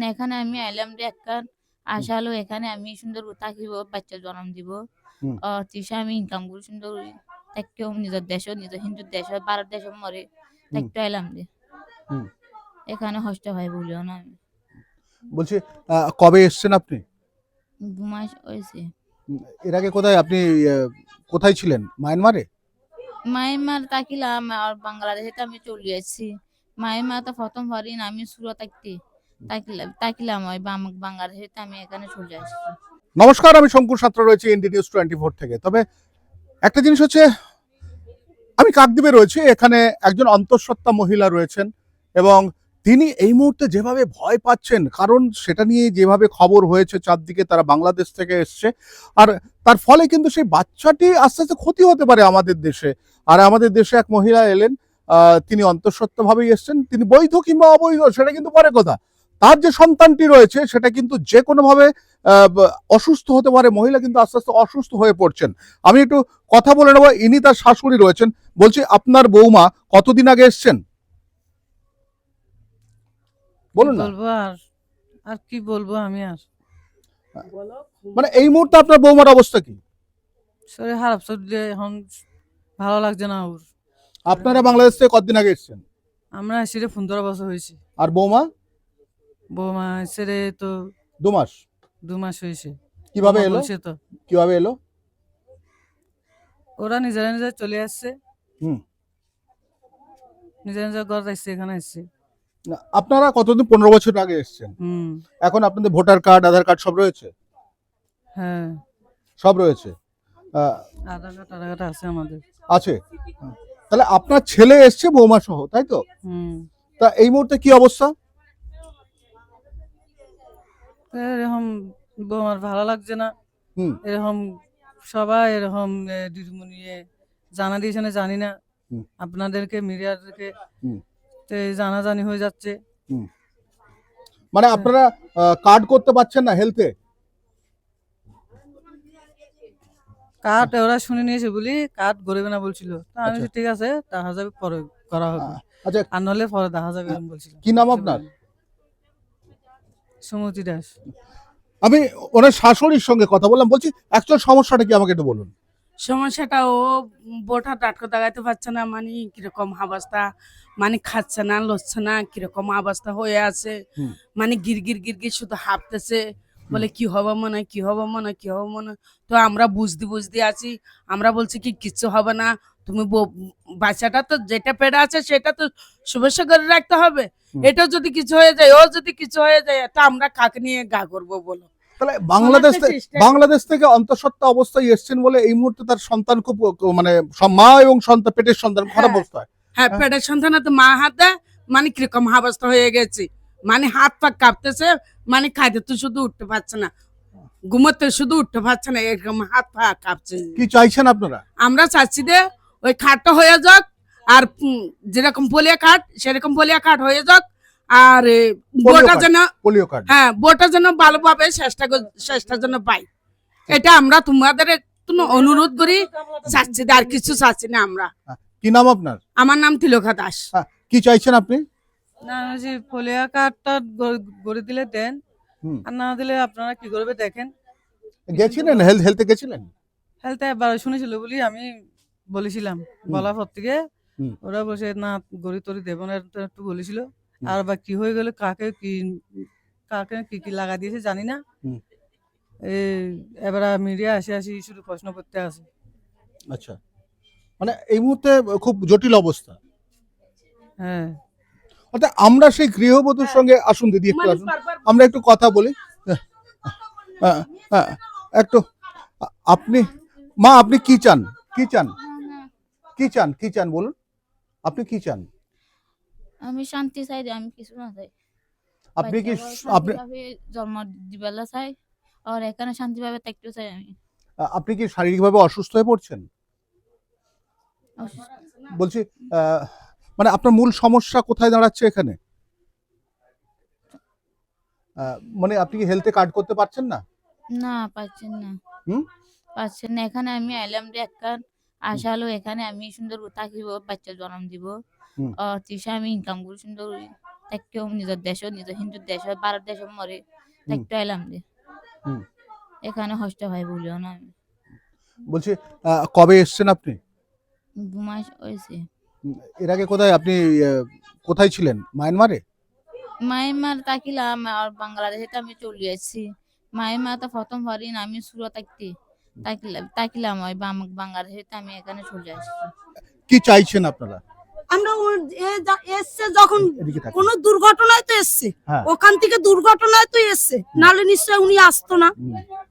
না, এখানে আমি আইলাম রে একখান আশা হলো এখানে আমি সুন্দর থাকিব বাচ্চা জন্ম দিব। তিসা আমি ইনকাম করি সুন্দর নিজের দেশ নিজের হিন্দু দেশ ভারত দেশ মরে। আইলাম রে। এখানে হস্ত হয় বলিও না আমি। বলছি কবে এসছেন আপনি? দু মাস হয়েছে। এর আগে কোথায় আপনি কোথায় ছিলেন? মায়ানমারে? মাইমার তাকিলাম আর বাংলাদেশে তো আমি চলে যাচ্ছি মাইমা তো প্রথম হরিণ আমি সুরত থাকতে। তাকিলাম তো আমি এখানে চলে আসছি। নমস্কার, আমি শঙ্কুর সাত্র রয়েছে ইন্ডি নিউজ টোয়েন্টি ফোর থেকে। তবে একটা জিনিস হচ্ছে, আমি কাকদ্বীপে রয়েছি, এখানে একজন অন্তঃসত্ত্বা মহিলা রয়েছেন এবং তিনি এই মুহূর্তে যেভাবে ভয় পাচ্ছেন, কারণ সেটা নিয়ে যেভাবে খবর হয়েছে চারদিকে, তারা বাংলাদেশ থেকে এসছে, আর তার ফলে কিন্তু সেই বাচ্চাটি আস্তে আস্তে ক্ষতি হতে পারে আমাদের দেশে। আর আমাদের দেশে এক মহিলা এলেন তিনি অন্তঃসত্ত্বাভাবেই এসছেন, তিনি বৈধ কিংবা অবৈধ, সেটা কিন্তু পরে কথা। তার যে সন্তানটি রয়েছে সেটা কিন্তু যে কোনোভাবে অসুস্থ হতে পারে মহিলা কিন্তু আস্তে আস্তে অসুস্থ হয়ে পড়ছেন। আমি একটু কথা বলে নেব ইনি তার শাশুড়ি রয়েছেন। বলছি আপনার বৌমা কতদিন আগে এসছেন? বলুন বলব আর আর কি বলব আমি আর? মানে এই মুহূর্তে আপনার বৌমার অবস্থা কি? শরীর খারাপ চললে এখন ভালো লাগছে না ওর। আপনারা বাংলাদেশ থেকে কতদিন আগে এসছেন? আমরা এসে পনেরো বছর হয়েছে। আর বৌমা? বৌমা এসে তো দু মাস। দু মাস হয়েছে। কীভাবে এলো? বলছে তো। কীভাবে এলো? ওরা নিজেরা নিজেরা চলে আসছে। হুম। নিজের নিজের ঘর আসছে এখানে আসছে। আপনারা কতদিন পনেরো বছর আগে এসছেন? হুম। এখন আপনাদের ভোটার কার্ড আধার কার্ড সব রয়েছে? হ্যাঁ। সব রয়েছে। আধার কার্ড আধার কার্ড আছে আমাদের। আছে। তাহলে আপনার ছেলে এসছে বৌমা সহ তাই তো? হুম। তা এই মুহূর্তে কি অবস্থা? এরকম বৌমার ভালো লাগছে না। এরকম সবাই এরকম দিদিমণি জানা দিয়েছে না জানি না। আপনাদেরকে মিডিয়াদেরকে জানাজানি হয়ে যাচ্ছে। মানে আপনারা কার্ড করতে পারছেন না হেলথে? কার্ড ওরা শুনে নিয়েছে বলি কার্ড গড়বে না বলছিল। তা আমি আচ্ছা। ঠিক আছে দেখা যাবে পরে করা হবে। আচ্ছা। আর নাহলে পরে দেখা যাবে এরকম বলছিল কি নাম আপনার? সুমতি দাস। আমি ওনার শাশুড়ির সঙ্গে কথা বললাম বলছি অ্যাকচুয়াল সমস্যাটা কি আমাকে একটু বলুন। সমস্যাটা ও বোটা টাটকা দাগাইতে পারছে না মানে কীরকম অবস্থা মানে খাচ্ছে না লড়ছে না কীরকম অবস্থা হয়ে আছে। মানে গির গির গির গির শুধু হাঁপতেছে বলে কি হবে মনে কি হবে মনে কি হবে মনে। তো আমরা বুঝতে বুঝতে আছি আমরা বলছি কি কিচ্ছু হবে না তুমি বাচ্চাটা তো যেটা পেড়ে আছে সেটা তো শুভেচ্ছা করে রাখতে হবে। এটা যদি কিছু হয়ে যায় ও যদি কিছু হয়ে যায় তা আমরা কাকে নিয়ে গা করব বলো? তাহলে বাংলাদেশ বাংলাদেশ থেকে অন্তঃসত্ত্বা অবস্থায় এসছেন বলে এই মুহূর্তে তার সন্তান খুব মানে মা এবং সন্তান পেটের সন্তান খারাপ হ্যাঁ। অবস্থায় হ্যাঁ হ্যাঁ। পেটের সন্তান তো মা হাতে মানে কীরকম অবস্থা হয়ে গেছে। মানে হাত পা কাঁপতেছে মানে খাইতে তো শুধু উঠতে পারছে না। ঘুমোতে শুধু উঠতে পারছে না এরকম হাত পা কাঁপছে। কি চাইছেন আপনারা? আমরা চাচ্ছি যে ওই খাটটা হয়ে যাক আর যেরকম পলিয়া খাট সেরকম পলিয়া খাট হয়ে যাক আর বোটা যেন হ্যাঁ বোটা যেন ভালোভাবে চেষ্টা চেষ্টা যেন পাই। এটা আমরা তোমাদের একটু অনুরোধ করি চাচ্ছি আর কিছু চাচ্ছি না আমরা। কি নাম আপনার? আমার নাম তিলকা দাস। কি চাইছেন আপনি? না কার্ডটা গড়ে দিলে দেন আর না দিলে আপনারা কি করবে দেখেন। গেছিলেন? হেলথ হেলথে গেছিলেন? শুনেছিল বলি আমি বলেছিলাম বলার পর থেকে ওরা বসে না গড়ি তরি দেব না একটু বলেছিল। আর বা কি হয়ে গেল কাকে কি কাকে কি কি লাগা দিয়েছে জানি না। এবার মিডিয়া আসে আসি শুধু প্রশ্ন করতে আসে। আচ্ছা। মানে এই মুহূর্তে খুব জটিল অবস্থা। হ্যাঁ। অর্থাৎ আমরা সেই গৃহবধূর সঙ্গে আসুন দিদি একটু আসুন। আমরা একটু কথা বলি। হ্যাঁ, হ্যাঁ, একটু আপনি মা আপনি কি চান? কি চান? কি চান কি চান বলুন? আপনি কি চান? আমি শান্তি চাই আমি কিছু না চাই। আপনি কি আপনি জন্ম দিবেলা চাই আর এখানে শান্তিভাবে থাকতে চাই আমি। আপনি কি শারীরিকভাবে অসুস্থ হয়ে পড়ছেন? বলছি মানে আপনার মূল সমস্যা কোথায় দাঁড়াচ্ছে এখানে? মানে আপনি কি হেলথে কার্ড করতে পারছেন না? না পাচ্ছেন না। হুম? পাচ্ছেন না এখানে আমি আইলাম রে একখান আশা হলো এখানে আমি সুন্দর থাকিব বাচ্চা জন্ম দিব। তিসা আমি ইনকাম করি সুন্দর তাকেও নিজের দেশও নিজের হিন্দু দেশ ভারত দেশও মরে তাকে এলাম যে। এখানে হষ্ট ভাই বলিও না। আমি বলছি কবে এসছেন আপনি? দু মাস হয়েছে। এর আগে কোথায় আপনি কোথায় ছিলেন? মায়ানমারে? মায়ানমার তাকিলাম আর বাংলাদেশে তো আমি চলে আসছি। মায়ানমার তো প্রথম না আমি সুরত থাকতে। তাকিলাম তাকিলাম ওই বাম- বাংলাদেশে আমি এখানে চলে আসছি। কি চাইছেন আপনারা? আমরা এসছে যখন কোন দুর্ঘটনায় তো এসছে। হ্যাঁ। ওখান থেকে দুর্ঘটনায় তো এসছে। নালে নিশ্চয় উনি আসতো না।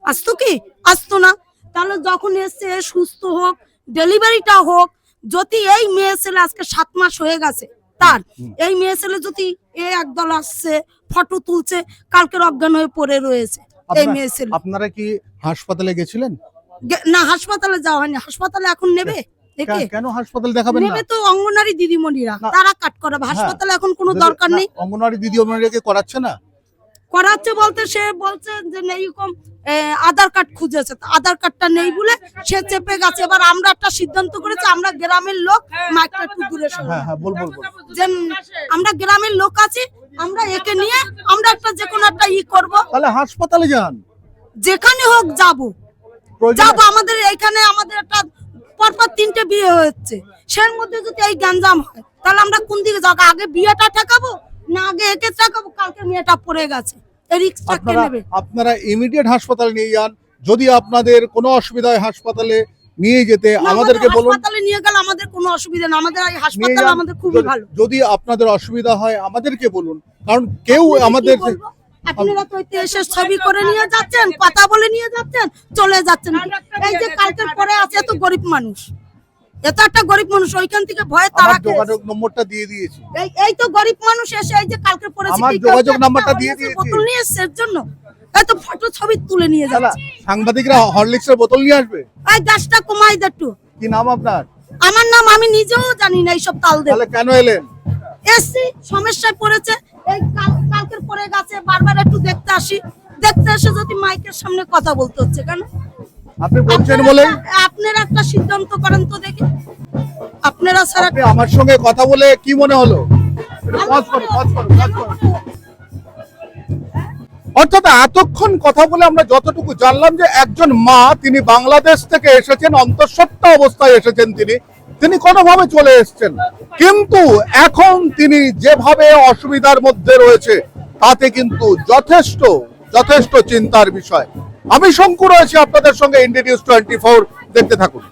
আসতো কি? আসতো না। তাহলে যখন এসছে এ সুস্থ হোক ডেলিভারিটা হোক যদি এই মেয়ে ছেলে আজকে সাত মাস হয়ে গেছে তার এই মেয়ে ছেলে যদি এ একদল আসছে ফটো তুলছে কালকের অজ্ঞান হয়ে পড়ে রয়েছে এই মেয়ে ছেলে। আপনারা কি হাসপাতালে গেছিলেন? না হাসপাতালে যাওয়া হয়নি। হাসপাতালে এখন নেবে? একে? কেন হাসপাতাল দেখাবেন না? নেবে তো অঙ্গনারী দিদিমণিরা। তারা কাট করাবে। হাসপাতালে এখন কোনো দরকার নেই। করাচ্ছে না? করাচ্ছে বলতে সে বলছে যে এইরকম আধার কার্ড খুঁজেছে। আধার কার্ডটা নেই বলে সে চেপে গেছে। এবার আমরা একটা সিদ্ধান্ত করেছি আমরা গ্রামের লোক মাইকটা একটু দূরে সরাবো। হ্যাঁ হ্যাঁ যে আমরা গ্রামের লোক আছি আমরা একে নিয়ে আমরা একটা যে কোনো একটা ই করব। তাহলে হাসপাতালে যান। যেখানে হোক যাব। যাব আমাদের এখানে আমাদের একটা পরপর তিনটে বিয়ে হচ্ছে। সের মধ্যে যদি এই গ্যাঞ্জাম হয় তাহলে আমরা কোন দিকে যাব? আগে বিয়েটা ঠেকাবো? না আগে একে ঠেকাবো? কালকে মেয়েটা পড়ে গেছে। আপনারা ইমিডিয়েট হাসপাতালে নিয়ে যান। যদি আপনাদের কোনো অসুবিধা হয় হাসপাতালে নিয়ে যেতে আমাদেরকে বলুন। নিয়ে গেলে আমাদের কোনো অসুবিধা না আমাদের এই হাসপাতাল আমাদের খুবই ভালো। যদি আপনাদের অসুবিধা হয় আমাদেরকে বলুন। কারণ কেউ আমাদের? আপনারা তো এতে ছবি করে নিয়ে যাচ্ছেন কথা বলে নিয়ে যাচ্ছেন চলে যাচ্ছেন। এই যে কালকের পরে আছে এত গরিব মানুষ। এত একটা গরিব মানুষ ওইখান থেকে ভয়ে তারা আমার যোগাযোগ নম্বরটা দিয়ে দিয়েছি। এই তো গরিব মানুষ এসে এই যে কালকে পড়েছে আমার যোগাযোগ নাম্বারটা দিয়ে দিয়েছি। বোতল নিয়ে এসছে এর জন্য। এই তো ফটো ছবি তুলে নিয়ে যাচ্ছে। সাংবাদিকরা হরলিক্সের বোতল নিয়ে আসবে? এই গ্যাসটা কমাই দে একটু। কি নাম আপনার? আমার নাম আমি নিজেও জানি না এইসব তাল দেব তাহলে কেন এলেন? এসছি সমস্যায় পড়েছে এই কালকের পরে গেছে বারবার একটু দেখতে আসি। দেখতে এসে যদি মাইকের সামনে কথা বলতে হচ্ছে কেন? আপনি বলছেন বলে আপনার একটা সিদ্ধান্ত করেন তো দেখি। আপনারা স্যার আমার সঙ্গে কথা বলে কি মনে হলো? পজ করো, পজ করো, পজ করো। অর্থাৎ এতক্ষণ কথা বলে আমরা যতটুকু জানলাম যে একজন মা তিনি বাংলাদেশ থেকে এসেছেন, অন্তঃসত্ত্বা অবস্থায় এসেছেন তিনি তিনি কোনোভাবে চলে এসেছেন। কিন্তু এখন তিনি যেভাবে অসুবিধার মধ্যে রয়েছে, তাতে কিন্তু যথেষ্ট যথেষ্ট চিন্তার বিষয়। আমি শঙ্কু রয়েছি আপনাদের সঙ্গে ইন্ডিয়া নিউজ টোয়েন্টি ফোর দেখতে থাকুন।